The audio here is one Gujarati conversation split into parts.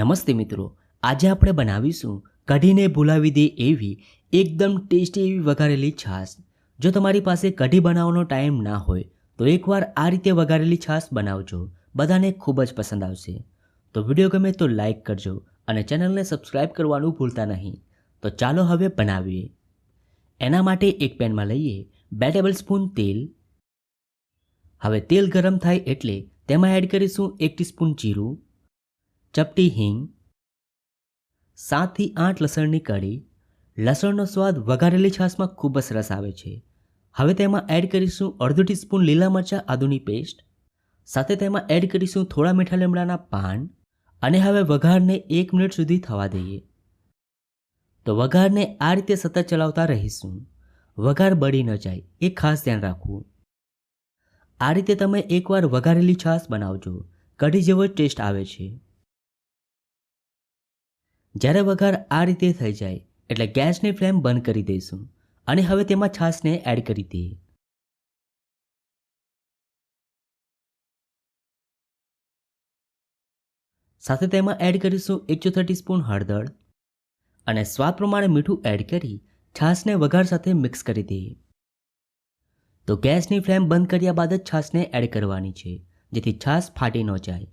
નમસ્તે મિત્રો, આજે આપણે બનાવીશું કઢીને ભૂલાવી દે એવી એકદમ ટેસ્ટી એવી વઘારેલી છાશ. જો તમારી પાસે કઢી બનાવવાનો ટાઈમ ના હોય, તો એકવાર આ રીતે વઘારેલી છાશ બનાવજો. બધાને ખૂબ જ પસંદ આવશે. તો વીડિયો ગમે તો લાઈક કરજો અને ચેનલને સબસ્ક્રાઈબ કરવાનું ભૂલતા નહીં. તો ચાલો હવે બનાવીએ. એના માટે એક પેનમાં લઈએ બે ટેબલ સ્પૂન તેલ. હવે તેલ ગરમ થાય એટલે તેમાં એડ કરીશું એક ટીસ્પૂન જીરું. ચપટી હિંગ સાતથી આઠ લસણની કળી, લસણનો સ્વાદ વઘારેલી છાશમાં ખૂબ જ રસ આવે છે. હવે તેમાં એડ કરીશું અડધો ટીસ્પૂન લીલા મરચાં આદુની પેસ્ટ, સાથે તેમાં એડ કરીશું થોડા મીઠા લીમડાના પાન અને હવે વઘારને એક મિનિટ સુધી થવા દઈએ. તો વઘારને આ રીતે સતત ચલાવતા રહીશું. વઘાર બળી ન જાય, એ ખાસ ધ્યાન રાખવું. આ રીતે તમે એકવાર વઘારેલી છાશ બનાવજો. કઢી જેવો ટેસ્ટ આવે છે. જ્યારે વઘાર આ રીતે થઈ જાય, એટલે ગેસની ફ્લેમ બંધ કરી દઈશું અને હવે તેમાં છાશને એડ કરી દઈએ. સાથે તેમાં એડ કરીશું એક ચોથા સ્પૂન હળદર અને સ્વાદ પ્રમાણે મીઠું એડ કરી છાશને વઘાર સાથે મિક્સ કરી દઈએ. તો ગેસની ફ્લેમ બંધ કર્યા બાદ જ છાશને એડ કરવાની છે, જેથી છાશ ફાટી ન જાય.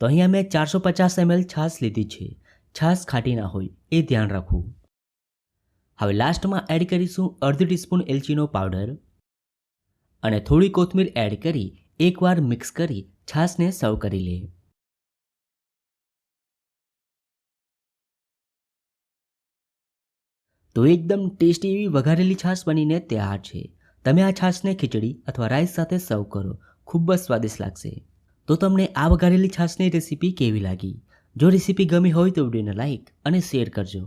તો અહીંયા મેં ચારસો પચાસ એમએલ છાશ લીધી છે. છાશ ખાટી ના હોય, એ ધ્યાન રાખવું. હવે લાસ્ટમાં એડ કરીશું અડધી ટીસ્પૂન એલચીનો પાવડર. અને થોડી કોથમીર એડ કરી એકવાર મિક્સ કરી છાશને સર્વ કરી લે તો એકદમ ટેસ્ટી એવી વઘારેલી છાશ બનીને તૈયાર છે. તમે આ છાશને ખીચડી અથવા રાઈસ સાથે સર્વ કરો. ખૂબ જ સ્વાદિષ્ટ લાગશે. તો તમને આ વઘારેલી છાશની રેસીપી કેવી લાગી? જો રેસીપી ગમી હોય તો વિડીયોને લાઇક અને શેર કરજો.